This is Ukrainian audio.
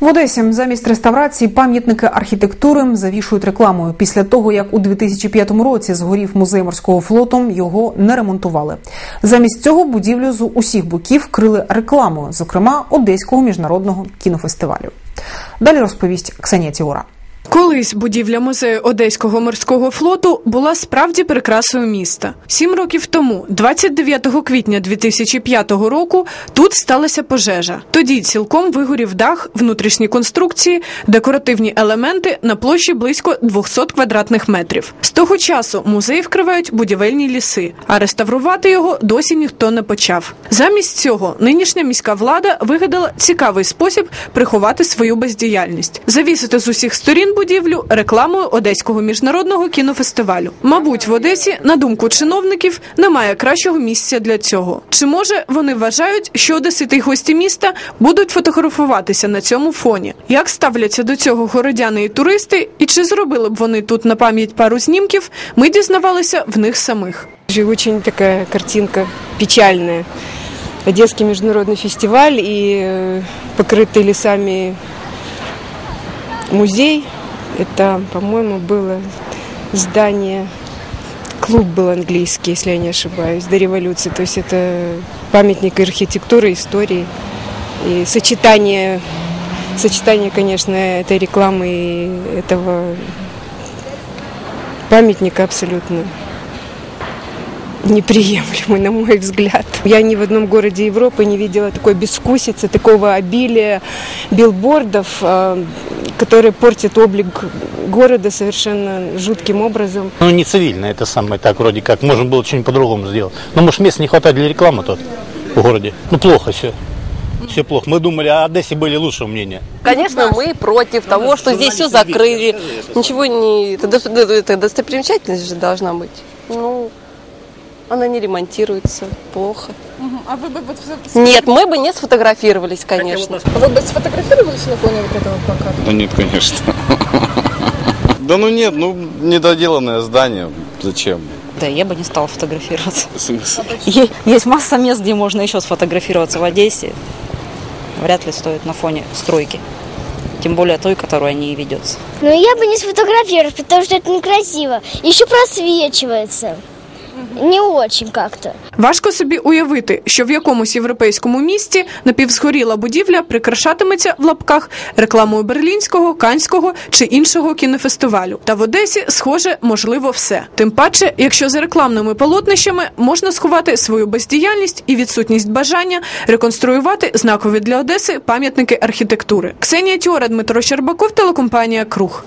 В Одесі замість реставрації пам'ятники архітектури завішують рекламою після того, як у 2005 році згорів музей морського флоту, його не ремонтували. Замість цього будівлю з усіх боків крили рекламою, зокрема Одеського міжнародного кінофестивалю. Далі розповість Ксенія Тіора. Колись будівля музею Одеського морського флоту була справді прикрасою міста. Сім років тому, 29 квітня 2005 року, тут сталася пожежа. Тоді цілком вигорів дах, внутрішні конструкції, декоративні елементи на площі близько 200 квадратних метрів. З того часу музей вкривають будівельні ліси, а реставрувати його досі ніхто не почав. Замість цього нинішня міська влада вигадала цікавий спосіб приховати свою бездіяльність, завісити з усіх сторін будівлю рекламою Одеського міжнародного кінофестивалю. Мабуть, в Одесі, на думку чиновників, немає кращого місця для цього. Чи може вони вважають, що одесити й гості міста будуть фотографуватися на цьому фоні? Як ставляться до цього городяни і туристи, і чи зробили б вони тут на пам'ять пару знімків? Ми дізнавалися в них самих. Же Очень такая картинка печальная. Одесский международный фестиваль и э, покрытый лесами музей. Это, по-моему, было здание, клуб был английский, если я не ошибаюсь, до революции. То есть это памятник архитектуры, истории. И сочетание, сочетание, конечно, этой рекламы и этого памятника абсолютно неприемлемый, на мой взгляд. Я ни в одном городе Европы не видела такой безвкусицы, такого обилия билбордов, которые портят облик города совершенно жутким образом. Ну, не цивильно это самое, так вроде как. Можно было что-нибудь по-другому сделать. Ну, может, места не хватает для рекламы тут в городе. Ну, плохо все. Все плохо. Мы думали, о Одессе были лучшего мнения. Конечно, мы против того, что здесь все закрыли. Ничего не... Это достопримечательность же должна быть. Ну, она не ремонтируется. Плохо. А ви б Нет, мы бы не сфотографировались, конечно. ви б сфотографувалися на фоні вот этого плаката? Да нет, конечно. Да ну нет, ну недоделанное здание. Зачем? Да, я бы не стала фотографироваться. Е- Есть масса мест, где можно еще сфотографироваться в Одессе. Вряд ли стоит на фоне стройки. Тем более той, которая не ведется. Но я бы не сфотографировалась, потому что это некрасиво. Еще просвечивается. Не очень как-то. Важко собі уявити, що в якомусь європейському місті напівзгоріла будівля прикрашатиметься в лапках рекламою берлінського, канського чи іншого кінофестивалю. Та в Одесі, схоже, можливо все. Тим паче, якщо за рекламними полотнищами можна сховати свою бездіяльність і відсутність бажання реконструювати знакові для Одеси пам'ятники архітектури. Ксенія Тіора, Дмитро Щербаков, телекомпанія Круг.